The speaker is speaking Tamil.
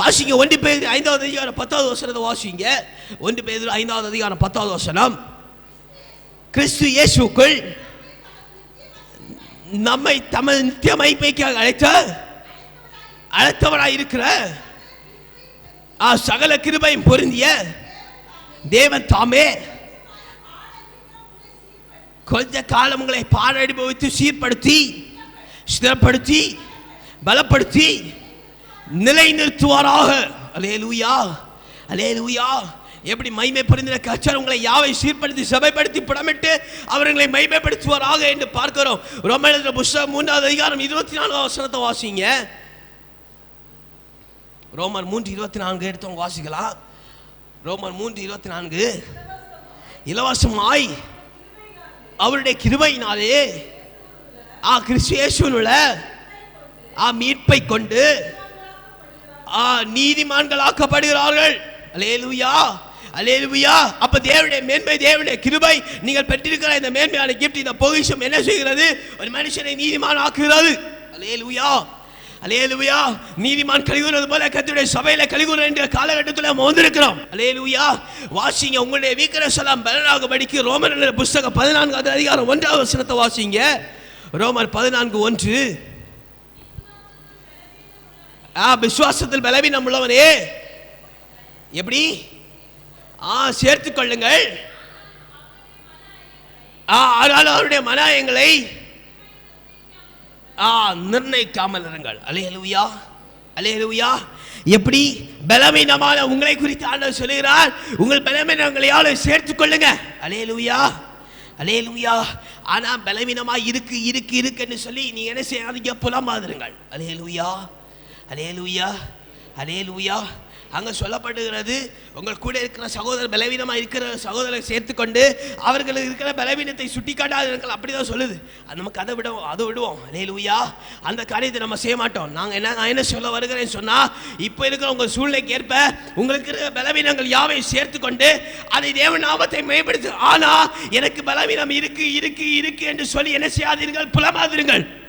வாசிங்க. ஒன்று பேர் ஐந்தாவது அதிகாரம் பத்தாவது வசனத்தை வாசிங்க. ஒன்று பேர் ஐந்தாவது அதிகாரம் பத்தாவது வசனம். கிறிஸ்து இயேசுக்குள் நம்மை தமது நித்திய மைப்பைக்காக அழைத்த அழைத்தவராக இருக்கிற ஆ சகல கிருபையும் பொருந்திய தேவன் தாமே கொஞ்ச காலம் உங்களை வைத்து சீர்படுத்தி ஸ்திரப்படுத்தி பலப்படுத்தி நிலைநிறுத்துவாராக. அலே லூயா எப்படி மைமை புரிந்த கச்சர் உங்களை யாவை சீர்படுத்தி சபைப்படுத்தி புடமிட்டு அவர்களை மைமைப்படுத்துவாராக என்று பார்க்கிறோம். ரொம்ப எழுதுற புஸ்தகம் மூன்றாவது அதிகாரம் இருபத்தி நான்கு அவசரத்தை வாசிங்க. ரோமர் மூன்று இருபத்தி நான்கு எடுத்தவங்க வாசிக்கலாம். ரோமர் மூன்று இருபத்தி நான்கு இலவசமாய் அவருடைய கிருபையினாலே ஆ கிறிஸ்து இயேசுவில் ஆ மீட்பை கொண்டு நீதிமான்கள் நீதிமான்களாக்கப்படுகிறார்கள். அலேலுயா அலேலுயா அப்ப தேவனுடைய மேன்மை தேவனுடைய கிருபை நீங்கள் பெற்றிருக்கிற இந்த மேன்மையான கிஃப்ட் இந்த பொகிஷம் என்ன செய்கிறது? ஒரு மனுஷனை நீதிமான் ஆக்குகிறது அலேலுயா அலேலுயா நீதிமான் கழுகுறது போல கத்துடைய சபையில கழுகுற என்ற காலகட்டத்தில் நம்ம வந்திருக்கிறோம் அலேலுயா வாசிங்க உங்களுடைய வீக்கரஸ் எல்லாம் பலனாக படிக்க ரோமர் புஸ்தகம் பதினான்காவது அதிகாரம் ஒன்றாவது வசனத்தை வாசிங்க. ரோமர் பதினான்கு ஒன்று. ஆ விசுவாசத்தில் பலவீனம் உள்ளவனே எப்படி? ஆ சேர்த்து கொள்ளுங்கள். ஆ ஆனால் அவருடைய மனாயங்களை ஆ நிர்ணயிக்காமல் இருங்கள். அலையலுயா அலையலுயா. எப்படி? பலவீனமான உங்களை குறித்து ஆண்டவர் சொல்லுகிறார். உங்கள் பலவீனங்களையால சேர்த்து கொள்ளுங்க அலையலுயா அலையலுயா. ஆனால் பலவீனமா இருக்கு இருக்கு இருக்குன்னு சொல்லி நீ என்ன செய்யாதீங்க புலமாதிருங்கள். அலையலுயா. அலேலுயா அலேலுயா அங்கே சொல்லப்படுகிறது உங்கள் கூட இருக்கிற சகோதரர் பலவீனமாக இருக்கிற சகோதரரை சேர்த்துக்கொண்டு அவர்களுக்கு இருக்கிற பலவீனத்தை சுட்டி காட்டாதீர்கள் அப்படி தான் சொல்லுது. அது நமக்கு அதை விடுவோம் அதை விடுவோம். அலேலுயா அந்த காரியத்தை நம்ம செய்ய மாட்டோம். நாங்கள் என்ன நான் என்ன சொல்ல வருகிறேன்னு சொன்னால் இப்போ இருக்கிற உங்கள் சூழ்நிலைக்கு ஏற்ப உங்களுக்கு இருக்கிற பலவீனங்கள் யாவையும் சேர்த்துக்கொண்டு அதை தேவன் ஆபத்தை மேம்படுத்து. ஆனால் எனக்கு பலவீனம் இருக்கு இருக்கு இருக்கு என்று சொல்லி என்ன செய்யாதீர்கள்? புலமாதிருங்கள்